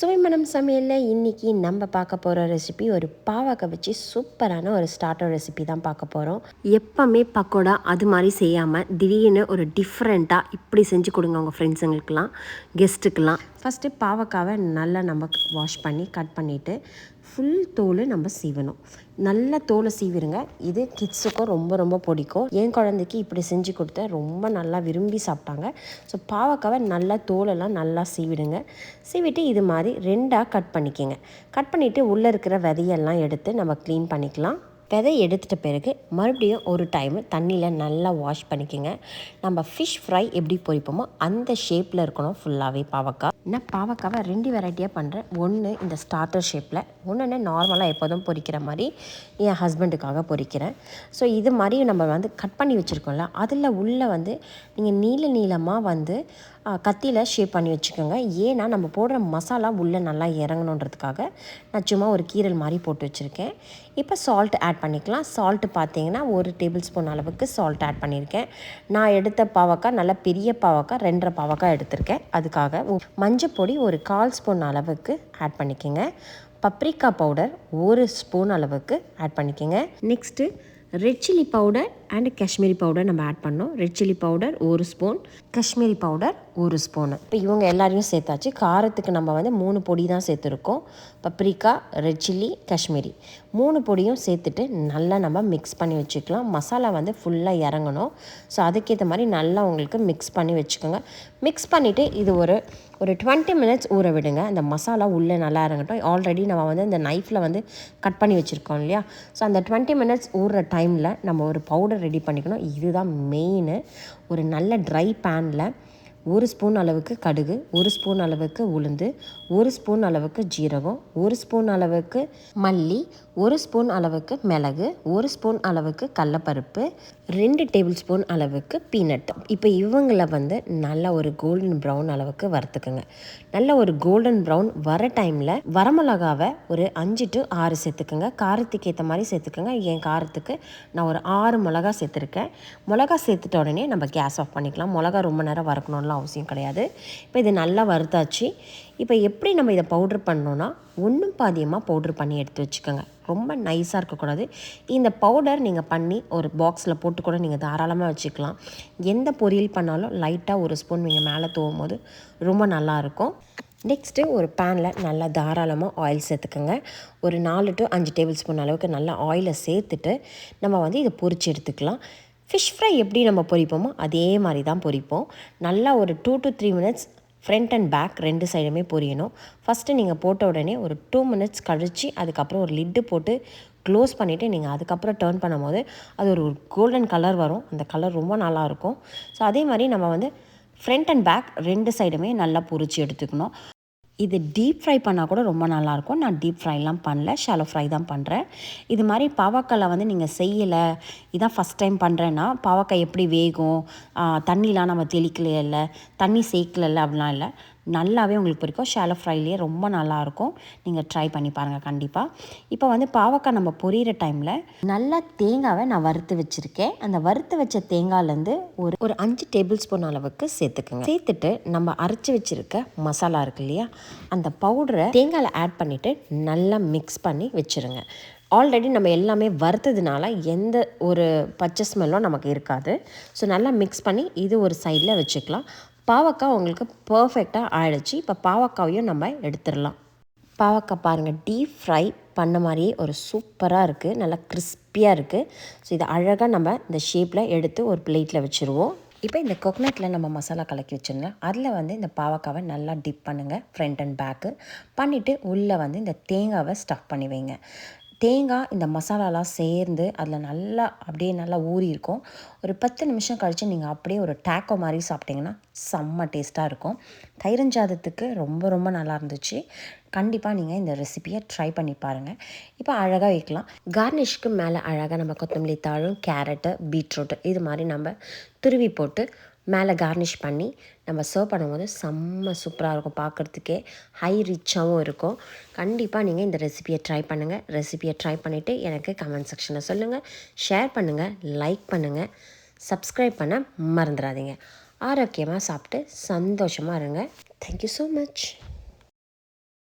சுவைமணம் சமையலில் இன்றைக்கி நம்ம பார்க்க போகிற ரெசிபி ஒரு பாவக்காய் வச்சு சூப்பரான ஒரு ஸ்டார்டர் ரெசிபி தான் பார்க்க போகிறோம் எப்போவுமே பக்கோடா அது மாதிரி செய்யாமல் திடீர்னு ஒரு டிஃப்ரெண்ட்டாக இப்படி செஞ்சு கொடுங்க உங்கள் ஃப்ரெண்ட்ஸுங்களுக்கெல்லாம் கெஸ்ட்டுக்கெல்லாம் ஃபஸ்ட்டு பாவக்காவை நல்லா நம்ம வாஷ் பண்ணி கட் பண்ணிவிட்டு ஃபுல் தோல் நம்ம சீவணும். நல்ல தோலை சீவிருங்க இது கிட்ஸுக்கும் ரொம்ப ரொம்ப பிடிக்கும். என் குழந்தைக்கு இப்படி செஞ்சு கொடுத்தேன் ரொம்ப நல்லா விரும்பி சாப்பிட்டாங்க. ஸோ பாவக்காவை நல்லா தோலெல்லாம் நல்லா சீவிடுங்க. சீவிட்டு இது மாதிரி ரெண்டாக கட் பண்ணிக்கோங்க. கட் பண்ணிவிட்டு உள்ளே இருக்கிற விதையெல்லாம் எடுத்து நம்ம க்ளீன் பண்ணிக்கலாம். விதை எடுத்துட்ட பிறகு மறுபடியும் ஒரு டைம் தண்ணியில் நல்லா வாஷ் பண்ணிக்கோங்க. நம்ம ஃபிஷ் ஃப்ரை எப்படி பொரிப்போமோ அந்த ஷேப்பில் இருக்கணும் ஃபுல்லாகவே பாவக்காய். நான் பாவக்காவை ரெண்டு வெரைட்டியாக பண்ணுறேன் ஒன்று இந்த ஸ்டார்டர் ஷேப்பில் ஒன்று நார்மலாக எப்போதும் பொரிக்கிற மாதிரி என் ஹஸ்பண்டுக்காக பொரிக்கிறேன் ஸோ இது மாதிரி நம்ம வந்து கட் பண்ணி வச்சுருக்கோம்ல அதில் உள்ளே வந்து நீங்கள் நீள நீளமாக வந்து கத்தியில் ஷேப் பண்ணி வச்சுக்கோங்க. ஏன்னா நம்ம போடுற மசாலா உள்ளே நல்லா இறங்கணுன்றதுக்காக நான் சும்மா ஒரு கீரல் மாதிரி போட்டு வச்சுருக்கேன். இப்போ சால்ட் ஆட் பண்ணிக்கலாம். சால்ட்டு பார்த்தீங்கன்னா ஒரு டேபிள் ஸ்பூன் அளவுக்கு சால்ட் ஆட் பண்ணியிருக்கேன். நான் எடுத்த பாவக்காய் நல்ல பெரிய பாவக்காய் ரெண்டரை பாவக்காய் எடுத்திருக்கேன். அதுக்காக மஞ்சள் பொடி ஒரு கால் ஸ்பூன் அளவுக்கு ஆட் பண்ணிக்கோங்க. பப்ரிக்கா பவுடர் ஒரு ஸ்பூன் அளவுக்கு ஆட் பண்ணிக்கோங்க. Next red chilli powder and Kashmiri powder நம்ம ஆட் பண்ணோம். ரெட் சில்லி பவுடர் ஒரு ஸ்பூன் காஷ்மீரி பவுடர் ஒரு ஸ்பூனு இப்போ இவங்க எல்லாரையும் சேர்த்தாச்சு. காரத்துக்கு நம்ம வந்து மூணு பொடி தான் சேர்த்துருக்கோம். பப்ரிக்கா ரெட் சில்லி காஷ்மீரி மூணு பொடியும் சேர்த்துட்டு நல்லா நம்ம மிக்ஸ் பண்ணி வச்சுக்கலாம். மசாலா வந்து ஃபுல்லாக இறங்கணும். ஸோ அதுக்கேற்ற மாதிரி நல்லா உங்களுக்கு மிக்ஸ் பண்ணி வச்சுக்கோங்க. மிக்ஸ் பண்ணிவிட்டு இது ஒரு ஒரு டுவெண்ட்டி மினிட்ஸ் ஊற விடுங்க. அந்த மசாலா உள்ளே நல்லா இறங்கட்டும். ஆல்ரெடி நம்ம வந்து இந்த நைஃப்பில் வந்து கட் பண்ணி வச்சுருக்கோம் இல்லையா? ஸோ அந்த டுவெண்ட்டி மினிட்ஸ் ஊறுற டைமில் நம்ம ஒரு பவுடர் ரெடி பண்ணிக்கணும். இதுதான் மெயின் ஒரு நல்ல ட்ரை பேனில் ஒரு ஸ்பூன் அளவுக்கு கடுகு ஒரு ஸ்பூன் அளவுக்கு உளுந்து ஒரு ஸ்பூன் அளவுக்கு ஜீரகம் ஒரு ஸ்பூன் அளவுக்கு மல்லி ஒரு ஸ்பூன் அளவுக்கு மிளகு ஒரு ஸ்பூன் அளவுக்கு கடலப்பருப்பு ரெண்டு டேபிள் ஸ்பூன் அளவுக்கு பீனட். இப்போ இவங்கள வந்து நல்லா ஒரு கோல்டன் ப்ரௌன் அளவுக்கு வறுத்துக்குங்க. நல்ல ஒரு கோல்டன் ப்ரௌன் வர டைமில் வரமிளகாவை ஒரு அஞ்சு டு ஆறு சேர்த்துக்குங்க. காரத்துக்கு ஏற்ற மாதிரி சேர்த்துக்குங்க. என் காரத்துக்கு நான் ஒரு ஆறு மிளகா சேர்த்துருக்கேன். மிளகா சேர்த்துட்ட உடனே நம்ம கேஸ் ஆஃப் பண்ணிக்கலாம். மிளகா ரொம்ப நேரம் பண்ணலாம் அவசியம் கிடையாது. இப்போ இது நல்லா வறுத்தாச்சு. இப்போ எப்படி நம்ம இதை பவுட்ரு பண்ணோன்னா ஒன்றும் பாதியமாக பவுட்ரு பண்ணி எடுத்து வச்சுக்கோங்க. ரொம்ப நைஸாக இருக்கக்கூடாது. இந்த பவுடர் நீங்கள் பண்ணி ஒரு பாக்ஸில் போட்டு கூட நீங்கள் தாராளமாக வச்சுக்கலாம். எந்த பொரியல் பண்ணாலும் லைட்டாக ஒரு ஸ்பூன் நீங்கள் மேலே தூவும் போது ரொம்ப நல்லாயிருக்கும் நெக்ஸ்ட்டு ஒரு பேனில் நல்லா தாராளமாக ஆயில் சேர்த்துக்கோங்க. ஒரு நாலு டு அஞ்சு டேபிள் ஸ்பூன் அளவுக்கு நல்லா ஆயிலை சேர்த்துட்டு நம்ம வந்து இதை பொரிச்சு எடுத்துக்கலாம். ஃபிஷ் ஃப்ரை எப்படி நம்ம பொரிப்போமோ அதே மாதிரி தான் பொரிப்போம். நல்லா ஒரு two to three minutes front and back ரெண்டு சைடுமே பொரியணும். ஃபஸ்ட்டு நீங்கள் போட்ட உடனே ஒரு டூ மினிட்ஸ் கழித்து அதுக்கப்புறம் ஒரு லிட்டு போட்டு க்ளோஸ் பண்ணிவிட்டு நீங்கள் அதுக்கப்புறம் டேர்ன் பண்ணும்போது அது ஒரு கோல்டன் கலர் வரும். அந்த கலர் ரொம்ப நல்லாயிருக்கும் ஸோ அதே மாதிரி நம்ம வந்து ஃப்ரண்ட் அண்ட் பேக் ரெண்டு சைடுமே நல்லா பொரிச்சு எடுத்துக்கணும். இது டீப் ஃப்ரை பண்ணால் கூட ரொம்ப நல்லாயிருக்கும். நான் டீப் ஃப்ரைலாம் பண்ணல ஷாலோ ஃப்ரை தான் பண்ணுறேன் இது மாதிரி பாவக்காயில் வந்து நீங்கள் செய்யலை இதான் ஃபஸ்ட் டைம் பண்ணுறேன்னா பாவக்காய் எப்படி வேகும்? தண்ணிலாம் நம்ம தெளிக்கலையே இல்லை தண்ணி சேர்க்கல அப்படிலாம் இல்லை. நல்லாவே உங்களுக்கு பிடிக்கும். ஷாலோ ஃப்ரைலேயே ரொம்ப நல்லாயிருக்கும் நீங்கள் ட்ரை பண்ணி பாருங்கள் கண்டிப்பாக இப்போ வந்து பாவக்காய் நம்ம பொரியிற டைமில் நல்லா தேங்காவை நான் வறுத்து வச்சுருக்கேன். அந்த வறுத்து வச்ச தேங்காயிலேருந்து ஒரு ஒரு அஞ்சு டேபிள் ஸ்பூன் அளவுக்கு சேர்த்துக்குங்க. சேர்த்துட்டு நம்ம அரைச்சி வச்சுருக்க மசாலா இருக்கு இல்லையா அந்த பவுடரை தேங்காயில் ஆட் பண்ணிவிட்டு நல்லா மிக்ஸ் பண்ணி வச்சுருங்க. ஆல்ரெடி நம்ம எல்லாமே வறுத்ததுனால எந்த ஒரு பச்சை ஸ்மெல்லும் நமக்கு இருக்காது. ஸோ நல்லா மிக்ஸ் பண்ணி இது ஒரு சைடில் வச்சுக்கலாம். பாவக்காய் உங்களுக்கு பர்ஃபெக்டாக ஆயிடுச்சு. இப்போ பாவக்காவையும் நம்ம எடுத்துடலாம். பாவக்காய் பாருங்கள் டீப் ஃப்ரை பண்ண மாதிரியே ஒரு சூப்பராக இருக்குது நல்லா கிறிஸ்பியாக இருக்குது ஸோ இதை அழகாக நம்ம இந்த ஷேப்பில் எடுத்து ஒரு பிளேட்டில் வச்சுருவோம். இப்போ இந்த கொக்கனட்டில் நம்ம மசாலா கலக்கி வச்சுருங்க அதில் வந்து இந்த பாவக்காவை நல்லா டிப் பண்ணுங்கள் ஃப்ரண்ட் அண்ட் பேக்கு பண்ணிவிட்டு உள்ளே வந்து இந்த தேங்காவை ஸ்டஃப் பண்ணி வைங்க. தேங்காய் இந்த மசாலாலாம் சேர்ந்து அதில் நல்லா அப்படியே நல்லா ஊறி இருக்கும். ஒரு பத்து நிமிஷம் கழித்து நீங்கள் அப்படியே ஒரு டேக்கோ மாதிரி சாப்பிட்டிங்கன்னா செம்ம டேஸ்ட்டாக இருக்கும். தயிரஞ்சாதத்துக்கு ரொம்ப ரொம்ப நல்லா இருந்துச்சு. கண்டிப்பாக நீங்கள் இந்த ரெசிப்பியை ட்ரை பண்ணி பாருங்கள் இப்போ அழகாக வைக்கலாம். கார்னிஷ்க்கு மேலே அழகாக நம்ம கொத்தமல்லி தாழும் கேரட்டு பீட்ரூட்டு இது மாதிரி நம்ம துருவி போட்டு மேலே கார்னிஷ் பண்ணி நம்ம சர்வ் பண்ணும்போது செம்ம சூப்பராக இருக்கும் பார்க்குறதுக்கே. ஹை ரிச்சாகவும் இருக்கும். கண்டிப்பாக நீங்கள் இந்த ரெசிபியை ட்ரை பண்ணுங்கள் ரெசிபியை ட்ரை பண்ணிவிட்டு எனக்கு கமெண்ட் செக்ஷனில் சொல்லுங்கள் ஷேர் பண்ணுங்கள் லைக் பண்ணுங்கள் சப்ஸ்கிரைப் பண்ண மறந்துடாதீங்க. ஆரோக்கியமாக சாப்பிட்டு சந்தோஷமாக இருங்க. Thank you so much